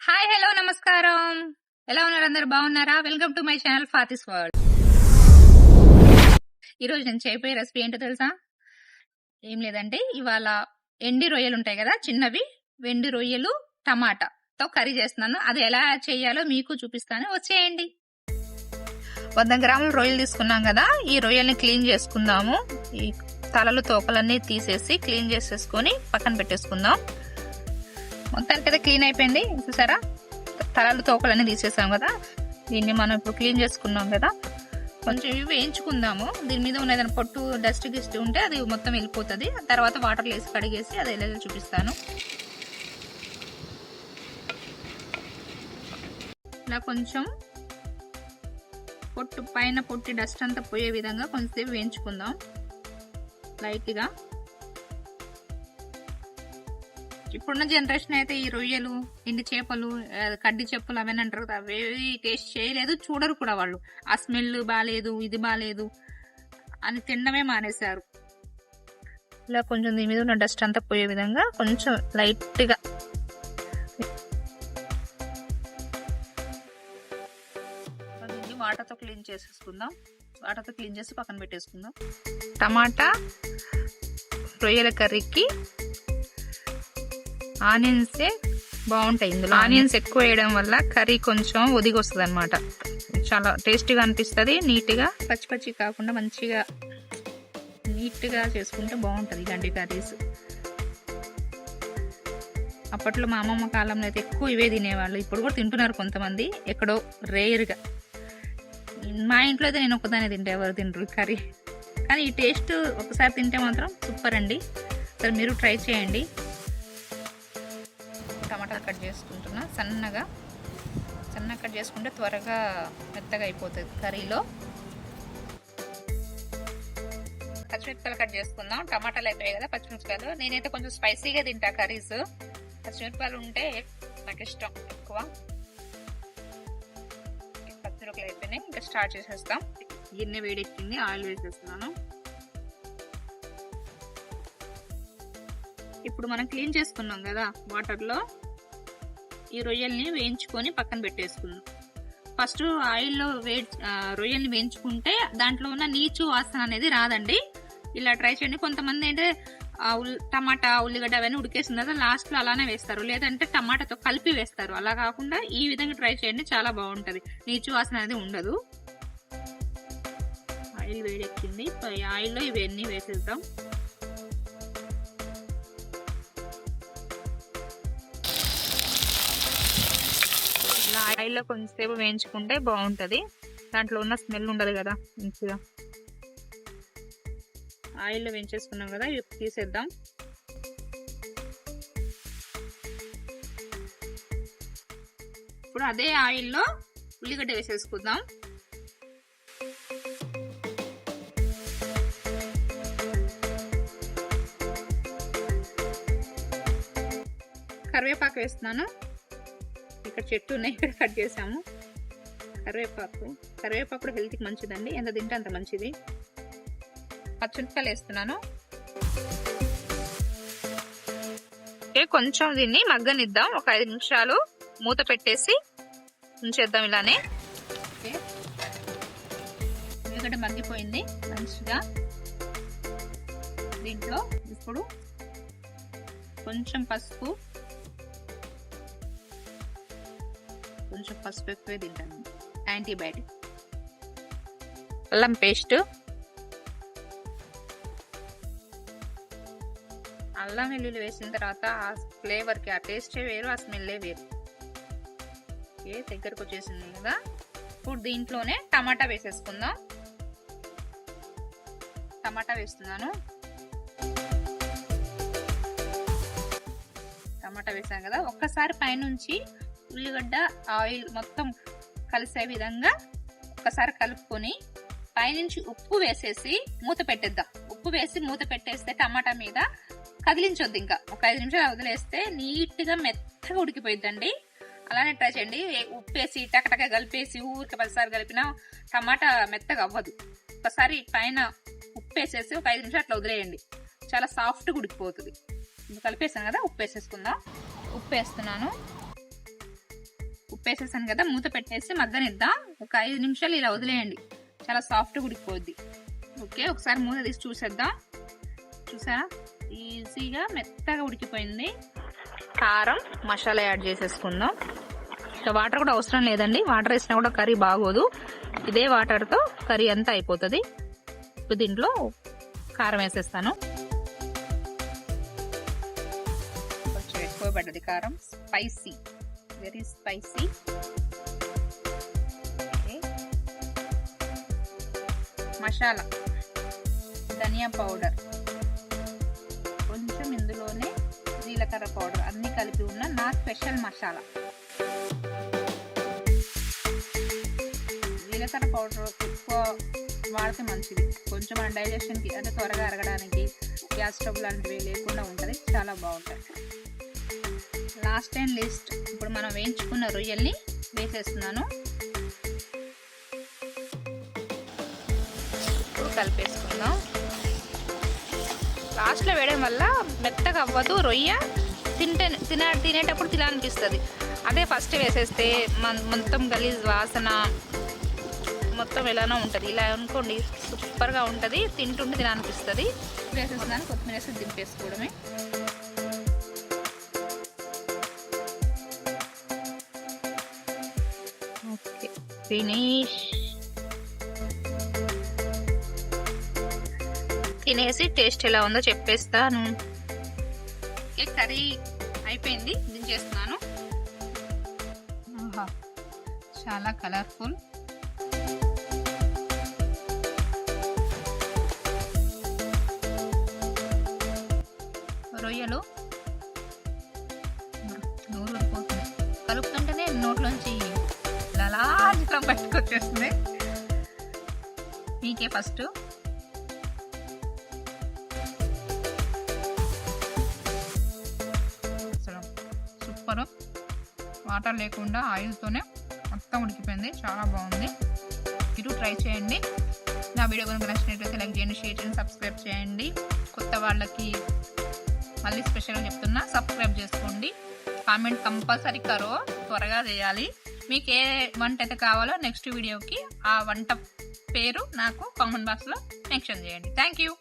Hi hello నమస్కారం. ఎలా ఉన్నారు? అందరు బాగున్నారా? Welcome to my channel Fathi's world ఈరోజు నేను చేయబోయే రెసిపీ ఏంటో తెలుసా? ఏం లేదంటే ఇవాళ ఎండి రొయ్యలు ఉంటాయి కదా చిన్నవి. వెండి రొయ్యలు టమాటాతో కర్రీ చేస్తున్నాను. అది ఎలా చేయాలో మీకు చూపిస్తాను. వచ్చేయండి. వంద గ్రాముల రొయ్యలు తీసుకున్నాం కదా ఈ రొయ్యల్ని క్లీన్ చేసుకుందాము. ఈ తలలు తోకలన్నీ తీసేసి క్లీన్ చేసేసుకొని పక్కన పెట్టేసుకుందాం. మొత్తానికి అయితే క్లీన్ అయిపోయింది. చూసారా? తలలు తోకలన్నీ తీసేసాం కదా. దీన్ని మనం ఇప్పుడు క్లీన్ చేసుకున్నాం కదా. కొంచెం ఇవి వేయించుకుందాము. దీని మీద ఉన్న ఏదైనా పొట్టు డస్ట్ గిస్ట్ ఉంటే అది మొత్తం వెళ్ళిపోతుంది. తర్వాత వాటర్ వేసి కడిగేసి అది ఎలా చూపిస్తాను. ఇలా కొంచెం పొట్టు పైన పొట్టి డస్ట్ అంతా పోయే విధంగా కొంచెంసేపు వేయించుకుందాం. లైట్గా. ఇప్పుడున్న జనరేషన్ అయితే ఈ రొయ్యలు ఎండి చేపలు కడ్డి చెప్పులు అవన్నీ అంటారు కదా అవేవి టేస్ట్ చేయలేదు చూడరు కూడా వాళ్ళు. ఆ స్మెల్ బాగాలేదు ఇది బాగాలేదు అని తినడమే మానేశారు. ఇలా కొంచెం దీని మీద ఉన్న డస్ట్ అంతా పోయే విధంగా కొంచెం లైట్గా దీన్ని వాటర్తో క్లీన్ చేసేసుకుందాం. వాటర్తో క్లీన్ చేసి పక్కన పెట్టేసుకుందాం. టమాటా రొయ్యల కర్రీకి ఆనియన్సే బాగుంటాయి ఇందులో. ఆనియన్స్ ఎక్కువ వేయడం వల్ల కర్రీ కొంచెం ఒదిగి వస్తుంది అనమాట చాలా టేస్టీగా అనిపిస్తుంది నీట్గా. పచ్చి పచ్చి కాకుండా మంచిగా నీట్గా చేసుకుంటే బాగుంటుంది ఇలాంటి కర్రీస్. అప్పట్లో మా అమ్మమ్మ కాలంలో అయితే ఎక్కువ ఇవే తినేవాళ్ళు. ఇప్పుడు కూడా తింటున్నారు కొంతమంది ఎక్కడో రేర్గా. మా ఇంట్లో అయితే నేను ఒక్కదానే తింటే ఎవరు తింటారు కర్రీ. కానీ ఈ టేస్ట్ ఒకసారి తింటే మాత్రం సూపర్ అండి. సరే మీరు ట్రై చేయండి. కట్ చేసుకుంటున్నా. సన్నగా సన్నగా కట్ చేసుకుంటే త్వరగా మెత్తగా అయిపోతుంది కర్రీలో. పచ్చిమిరపకాయలు కట్ చేసుకుందాం. టమాటాలు అయిపోయాయి కదా పచ్చిమిరపకాయలు. నేనైతే కొంచెం స్పైసీగా తింటా కర్రీస్. పచ్చిమిరపకాయలు ఉంటే నాకు ఇష్టం ఎక్కువ. పచ్చిమిరపకాయలు అయిపోయినాయి. ఇంకా స్టార్ట్ చేసేస్తాం. గిన్నె వేడెక్కింది. ఆయిల్ వేసేస్తున్నాను. ఇప్పుడు మనం క్లీన్ చేసుకున్నాం కదా వాటర్లో. ఈ రొయ్యల్ని వేయించుకొని పక్కన పెట్టేసుకుందాం. ఫస్ట్ ఆయిల్లో వే రొయ్యల్ని వేయించుకుంటే దాంట్లో ఉన్న నీచు వాసన అనేది రాదండి. ఇలా ట్రై చేయండి. కొంతమంది అంటే ఉల్- టమాటా ఉల్లిగడ్డ అవన్నీ ఉడికేసిన తర్వాత లాస్ట్లో అలానే వేస్తారు. లేదంటే టమాటాతో కలిపి వేస్తారు. అలా కాకుండా ఈ విధంగా ట్రై చేయండి. చాలా బాగుంటుంది. నీచు వాసన అనేది ఉండదు. ఆయిల్ వేడెక్కింది. ఆయిల్లో ఇవన్నీ వేసేద్దాం. ఇలా ఆయిల్లో కొంచెంసేపు వేయించుకుంటే బాగుంటుంది. దాంట్లో ఉన్న స్మెల్ ఉండదు కదా మంచిగా. ఆయిల్లో వేయించేసుకున్నాం కదా ఇవి తీసేద్దాం. ఇప్పుడు అదే ఆయిల్లో ఉల్లిగడ్డ వేసేసుకుందాం. కరివేపాకు వేస్తున్నాను. ఇక్కడ చెట్టు ఉన్నాయి ఇక్కడ కట్ చేసాము కరివేపాకు. కరివేపాకు కూడా హెల్త్కి మంచిదండి. ఎంత తింటే అంత మంచిది. పచ్చిమిరపకాయలు వేస్తున్నాను. కొంచెం దీన్ని మగ్గనిద్దాం. ఒక ఐదు నిమిషాలు మూత పెట్టేసి ఉంచేద్దాం ఇలానే. ఎందుకంటే మగ్గిపోయింది మంచిగా. దీంట్లో ఇప్పుడు కొంచెం పసుపు కొంచెం పసుపు ఎక్కువే తింటాను యాంటీబయాటిక్ అల్లం పేస్ట్. అల్లం వెల్లుల్లి వేసిన తర్వాత ఆ ఫ్లేవర్కి ఆ టేస్టే వేరు ఆ స్మెల్లే వేరు. ఏ దగ్గరకు వచ్చేసింది కదా? ఇప్పుడు దీంట్లోనే టమాటా వేసేసుకుందాం. టమాటా వేస్తున్నాను. టమాటా వేసాం కదా? ఒక్కసారి పైనుంచి ఉల్లిగడ్డ ఆయిల్ మొత్తం కలిసే విధంగా ఒకసారి కలుపుకొని పైనుంచి ఉప్పు వేసేసి మూత పెట్టేద్దాం. ఉప్పు వేసి మూత పెట్టేస్తే టమాటా మీద కదిలించొద్దు ఇంకా. ఒక ఐదు నిమిషాలు వదిలేస్తే నీట్గా మెత్తగా ఉడికిపోయిద్దండి. అలానే ట్రై చేయండి. ఉప్పు వేసి టకటక కలిపేసి ఊరికి పదిసారి కలిపినా టమాటా మెత్తగా అవ్వదు. ఒకసారి పైన ఉప్పు వేసేసి ఒక ఐదు నిమిషాలు అట్లా వదిలేయండి. చాలా సాఫ్ట్గా ఉడికిపోతుంది. కలిపేసాను కదా ఉప్పు వేసేసుకుందాం ఉప్పు వేస్తున్నాను ఉప్పు వేసేసాను కదా మూత పెట్టేసి మగ్గనిద్దాం. ఒక ఐదు నిమిషాలు ఇలా వదిలేయండి. చాలా సాఫ్ట్గా ఉడికిపోద్ది. ఓకే ఒకసారి మూత తీసి చూసేద్దాం. చూసారా? ఈజీగా మెత్తగా ఉడికిపోయింది. కారం మసాలా యాడ్ చేసేసుకుందాం. ఇక వాటర్ కూడా అవసరం లేదండి. వాటర్ వేసినా కూడా కర్రీ బాగోదు. ఇదే వాటర్తో కర్రీ అంతా అయిపోతుంది. ఇప్పుడు దీంట్లో కారం వేసేస్తాను. కొంచెం ఎక్కువ పడ్డది కారం. Spicy very spicy masala dhania powder కొంచెం ఇందులోనే జీలకర్ర పౌడర్ అన్నీ కలిపి ఉన్న నా స్పెషల్ మసాలా జీలకర్ర పౌడర్ ఎక్కువ వాడితే మంచిది. కొంచెం మన డైజెషన్కి అంటే త్వరగా అరగడానికి గ్యాస్ ట్రబుల్ లాంటివి లేకుండా ఉంటుంది చాలా బాగుంటుంది. Last and least. ఇప్పుడు మనం వేయించుకున్న రొయ్యల్ని వేసేస్తున్నాను. ఇప్పుడు కలిపేసుకుందాం. లాస్ట్లో వేయడం వల్ల మెత్తగా అవ్వదు. రొయ్య తింటే తిన తినేటప్పుడు తినాలనిపిస్తుంది అదే ఫస్ట్ వేసేస్తే మన- మొత్తం గలీజ్ వాసన మొత్తం ఎలానో ఉంటుంది. ఇలా అనుకోండి సూపర్గా ఉంటుంది. తింటుంటే తినాలనిపిస్తుంది. వేసేస్తున్నాను. కొత్తిమీర వేసి దింపేసుకోవడమే. ఫినిష్ తినేసి టేస్ట్ ఎలా ఉందో చెప్పేస్తాను. ఓకే కర్రీ అయిపోయింది దించేస్తున్నాను ఆహా, చాలా కలర్ఫుల్ రొయ్యలు మొత్తం బయటకు మీకే ఫస్ట్. సూపర్. వాటర్ లేకుండా ఆయిల్తోనే మొత్తం ఉడికిపోయింది. చాలా బాగుంది. మీరు ట్రై చేయండి. నా వీడియో కనుక నచ్చినట్లయితే లైక్ చేయండి షేర్ చేయండి సబ్స్క్రైబ్ చేయండి. కొత్త వాళ్ళకి మళ్ళీ స్పెషల్గా చెప్తున్నా సబ్స్క్రైబ్ చేసుకోండి. కామెంట్ కంపల్సరీ కరో త్వరగా చేయాలి. మీకు ఏ వంట అయితే కావాలో నెక్స్ట్ వీడియోకి ఆ వంట పేరు నాకు కామెంట్ బాక్స్లో మెన్షన్ చేయండి. Thank you